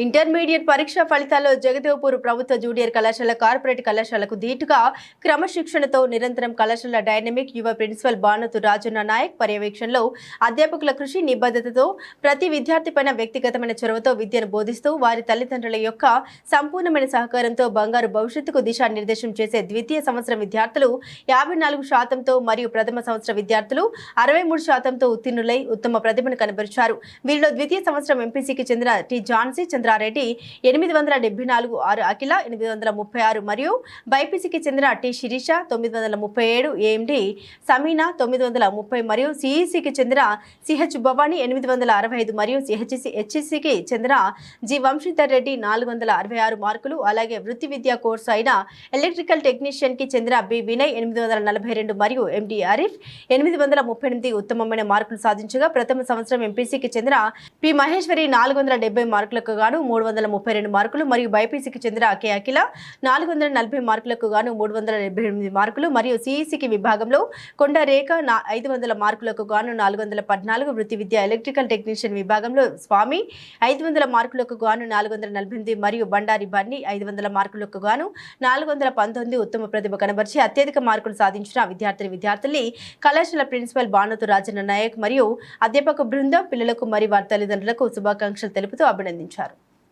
Intermediate పరీక్షా ఫలితాల్లో జగదేవ్పూర్ ప్రభుత్వ జూనియర్ కళాశాల కార్పొరేట్ కళాశాలకు ధీటుగా క్రమశిక్షణతో నిరంతరం కళాశాల డైనమిక్ యువ ప్రిన్సిపల్ భానుతు రాజన్న నాయక్ పర్యవేక్షణలో అధ్యాపకుల కృషి నిబద్ధతతో ప్రతి విద్యార్థిపైన వ్యక్తిగతమైన చొరవతో విద్యను బోధిస్తూ వారి తల్లిదండ్రుల యొక్క సంపూర్ణమైన సహకారంతో బంగారు భవిష్యత్తుకు దిశానిర్దేశం చేసే ద్వితీయ సంవత్సరం విద్యార్థులు యాభై నాలుగు శాతంతో మరియు ప్రథమ సంవత్సర విద్యార్థులు అరవై మూడు శాతంతో ఉత్తీర్ణులై ఉత్తమ ప్రతిభను కనబరిచారు. వీరిలో ద్వితీయ సంవత్సరం ఎంపీసీకి చెందిన టి జాన్సీ చంద్ర చంద్రారెడ్డి ఎనిమిది వందల డెబ్బై నాలుగు ఆరు అఖిల ఎనిమిది వందల ముప్పై ఆరు మరియు బైపీసీకి చెందిన టి శిరీష తొమ్మిది వందల ముప్పై ఏడు ఏఎండి సమీనా తొమ్మిది వందల ముప్పై మరియు సిఈసికి చెందిన సిహెచ్ భవానీ ఎనిమిది వందల అరవై ఐదు మరియు సిహెచ్సి హెచ్సికి చెందిన జి వంశీధర్ రెడ్డి నాలుగు వందల అరవై ఆరు మార్కులు అలాగే వృత్తి విద్యా కోర్సు అయిన ఎలక్ట్రికల్ టెక్నీషియన్కి చెందిన బి వినయ్ ఎనిమిది వందల నలభై రెండు మరియు ఎండి ఆరిఫ్ ఎనిమిది వందల ముప్పై ఎనిమిది ఉత్తమమైన మార్కులు సాధించగా ప్రథమ సంవత్సరం ఎంపీసీకి చెందిన పి మహేశ్వరి నాలుగు వందల డెబ్బై మార్కులకు గాను మూడు వందల ముప్పై రెండు మార్కులు మరియు బైపీసీకి చెందిన కే. అఖిల నాలుగు వందల నలభై మార్కులకు గాను మూడు వందల డెబ్బై ఎనిమిది మార్కులు మరియు సిఈసికి విభాగంలో కొండ రేఖ ఐదు వందల మార్కులకు గాను నాలుగు వందల పద్నాలుగు వృత్తి విద్య ఎలక్ట్రికల్ టెక్నీషియన్ విభాగంలో స్వామి ఐదు వందల మార్కులకు గాను నాలుగు వందల నలభై ఎనిమిది మరియు బండారి బన్ని ఐదు వందల మార్కులకు గాను నాలుగు వందల పంతొమ్మిది ఉత్తమ ప్రతిభ కనబరిచి అత్యధిక మార్కులు సాధించిన విద్యార్థిని విద్యార్థుల్ని కళాశాల ప్రిన్సిపల్ భానుతు రాజన్న నాయక్ మరియు అధ్యాపక బృందం పిల్లలకు మరియు వారి తల్లిదండ్రులకు శుభాకాంక్షలు తెలుపుతూ అభినందించారు.